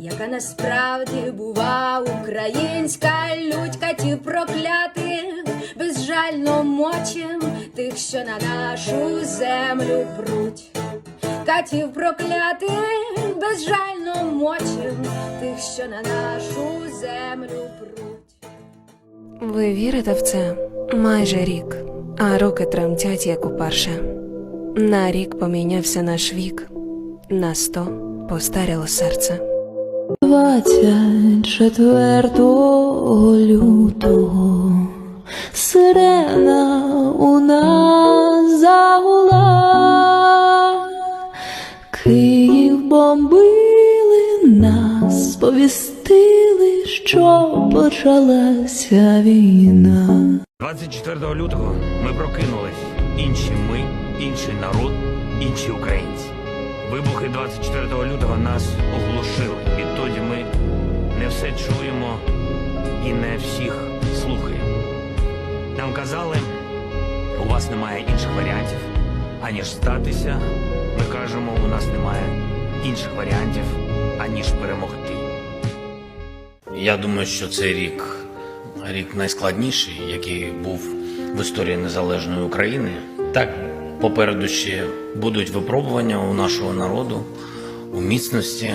яка насправді бува українська лють катів проклятих, безжально мочим тих, що на нашу землю пруть. Катів проклятих, безжально мочим тих, що на нашу землю пруть. Ви вірите в це? Майже рік, а руки тремтять, як уперше. На рік помінявся наш вік, на сто постаріло серце. 24 лютого сирена у нас загула, Київ бомбили нас, сповістили, що почалася війна. 24 лютого ми прокинулись. Інші ми, інший народ, інші українці. Вибухи 24 лютого нас оглушили. Відтоді ми не все чуємо і не всіх слухаємо. Нам казали, у вас немає інших варіантів, аніж статися. Ми кажемо, у нас немає інших варіантів, аніж перемогти. Я думаю, що цей рік рік найскладніший, який був в історії незалежної України. Так, попереду ще будуть випробування у нашого народу, у міцності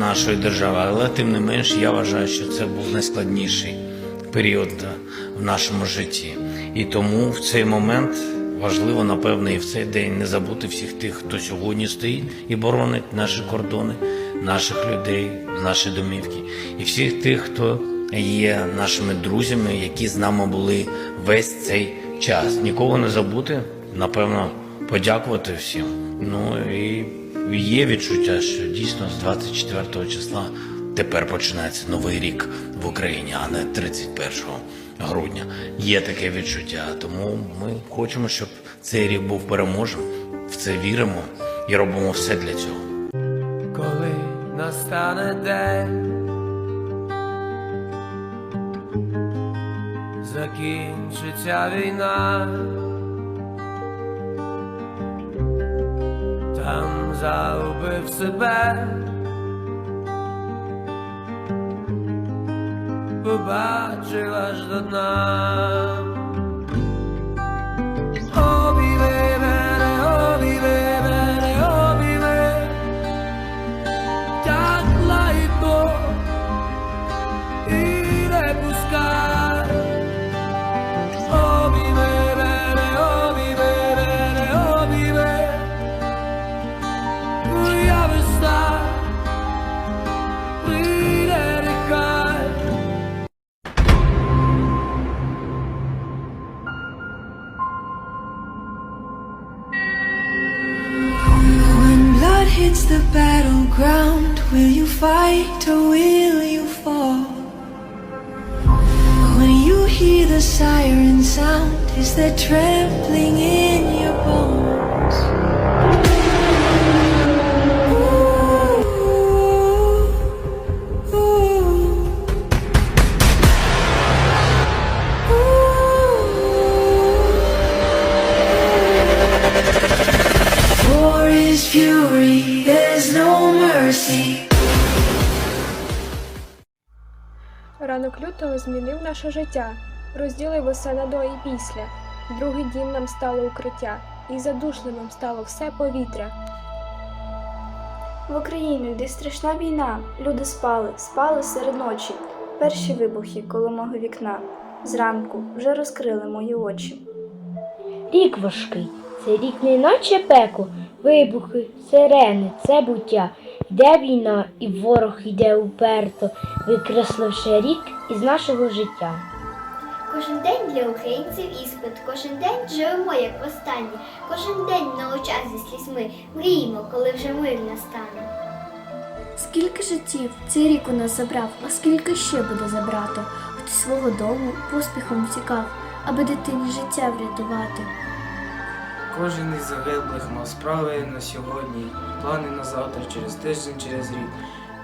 нашої держави, але тим не менш я вважаю, що це був найскладніший період в нашому житті. І тому в цей момент важливо, напевне, і в цей день не забути всіх тих, хто сьогодні стоїть і боронить наші кордони, наших людей, наші домівки, і всіх тих, хто є нашими друзями, які з нами були весь цей час. Нікого не забути, напевно, подякувати всім. Ну і є відчуття, що дійсно з 24 числа тепер починається новий рік в Україні, а не 31 грудня. Є таке відчуття. Тому ми хочемо, щоб цей рік був переможем. В це віримо і робимо все для цього. коли настане день, закінчиться війна, там загубив себе, побачив аж до дна. The battleground, will you fight or will you fall? When you hear the siren sound, is there trembling in your bones? Ранок лютого змінив наше життя, розділив усе на до і після. Другий дім нам стало укриття, і задушливим стало все повітря. В Україні, де страшна війна, люди спали, спали серед ночі. Перші вибухи коло мого вікна. Зранку вже розкрили мої очі. Рік важкий, це рік не наче пекло, вибухи, сирени, це буття. Йде війна, і ворог йде уперто, викресливши рік із нашого життя. Кожен день для українців іспит, кожен день живемо як востаннє, кожен день на очах зі слізьми мріємо, коли вже мир настане. Скільки життів цей рік у нас забрав, а скільки ще буде забрато? Хтось свого дому поспіхом втікав, аби дитині життя врятувати. Кожен із загиблих мав справи на сьогодні, плани на завтра, через тиждень, через рік.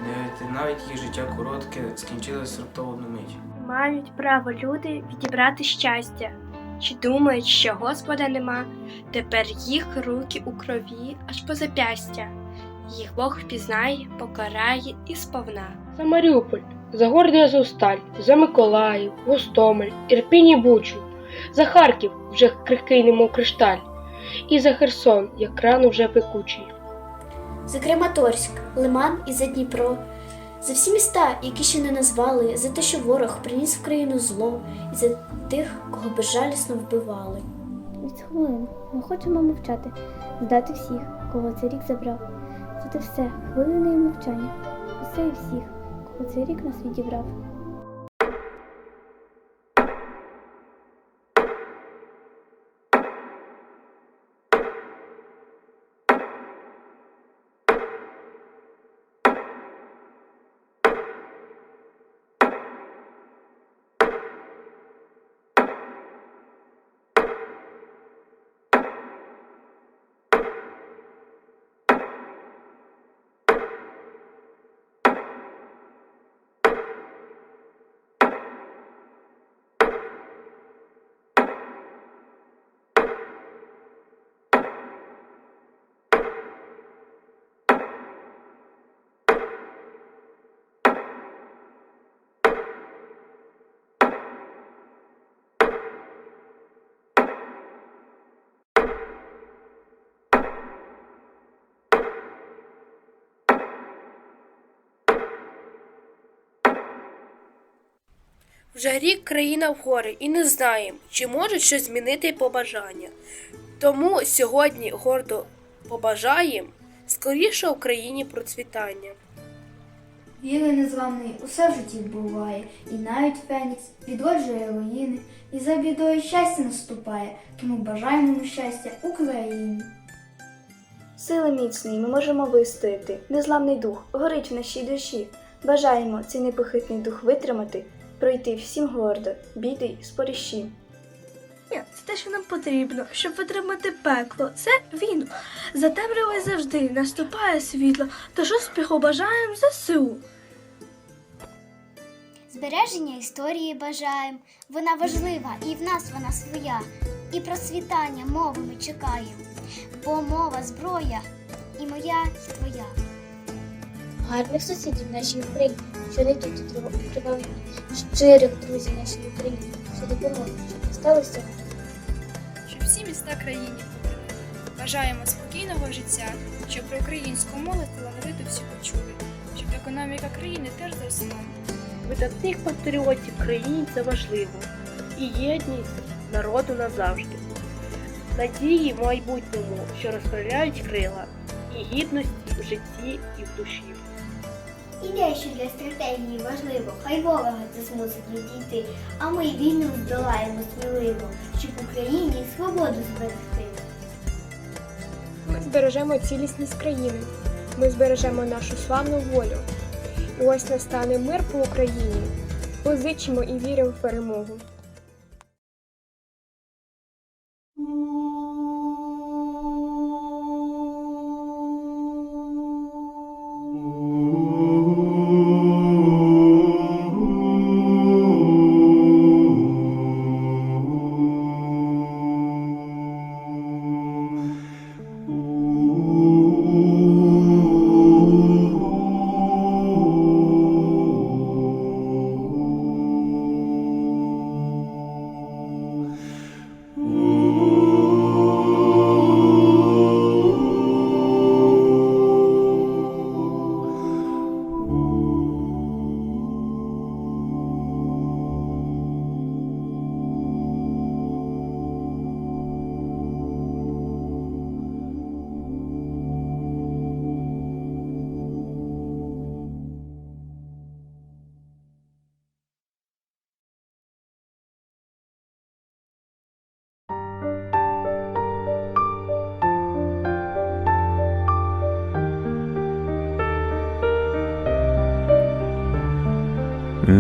Навіть, навіть їх життя коротке скінчилось раптово одну мить. Мають право люди відібрати щастя. Чи думають, що Господа нема? Тепер їх руки у крові аж по запястя. Їх Бог впізнає, покарає і сповна. За Маріуполь, за Горний Азовсталь, за Миколаїв, Гостомель, Ірпінь і Бучу, за Харків, вже крихкий немов кришталь, і за Херсон, як рано вже пекучий. За Крематорськ, Лиман і за Дніпро. За всі міста, які ще не назвали, за те, що ворог приніс в країну зло, і за тих, кого безжалісно вбивали. Від хвилин ми хочемо мовчати, здати всіх, кого цей рік забрав. За те все хвилиною мовчання, усе і всіх, кого цей рік нас відібрав. Вже рік країна в горі і не знаємо, чи може щось змінити побажання. Тому сьогодні гордо побажаємо скоріше Україні процвітання. Віри незламний усе в житті буває, і навіть Фенікс відроджує руїни, і за бідою щастя наступає, тому бажаємо йому щастя Україні. Сили міцної ми можемо вистояти, незламний дух горить в нашій душі. Бажаємо цей непохитний дух витримати, пройти всім гордо, біди й споріші. Це те, що нам потрібно, щоб витримати пекло. Це він. За завжди наступає світло, тож успіху бажаємо ЗСУ. Збереження історії бажаємо. Вона важлива і в нас вона своя. І процвітання мови ми чекаємо. Бо мова зброя і моя, і твоя. Гарних сусідів нашій Україні, що не тільки тривають щирих друзів нашій Україні, що допоможуть, щоб не сталося. щоб всі міста країні покрили. Бажаємо спокійного життя, щоб про українську молодь талановито всі почули, щоб економіка країни теж зросла. Видатних патріотів країні це важливо. І єдність народу назавжди. Надії в майбутньому, що розправляють крила, і гідності в житті і в душі. Ідея, що для стратегії важливо, хай ворога це змусить відійти, а ми війну здолаємо сміливо, щоб Україні свободу зберегти. Ми збережемо цілісність країни. Ми збережемо нашу славну волю. І ось настане мир по Україні. Позичимо і віримо в перемогу.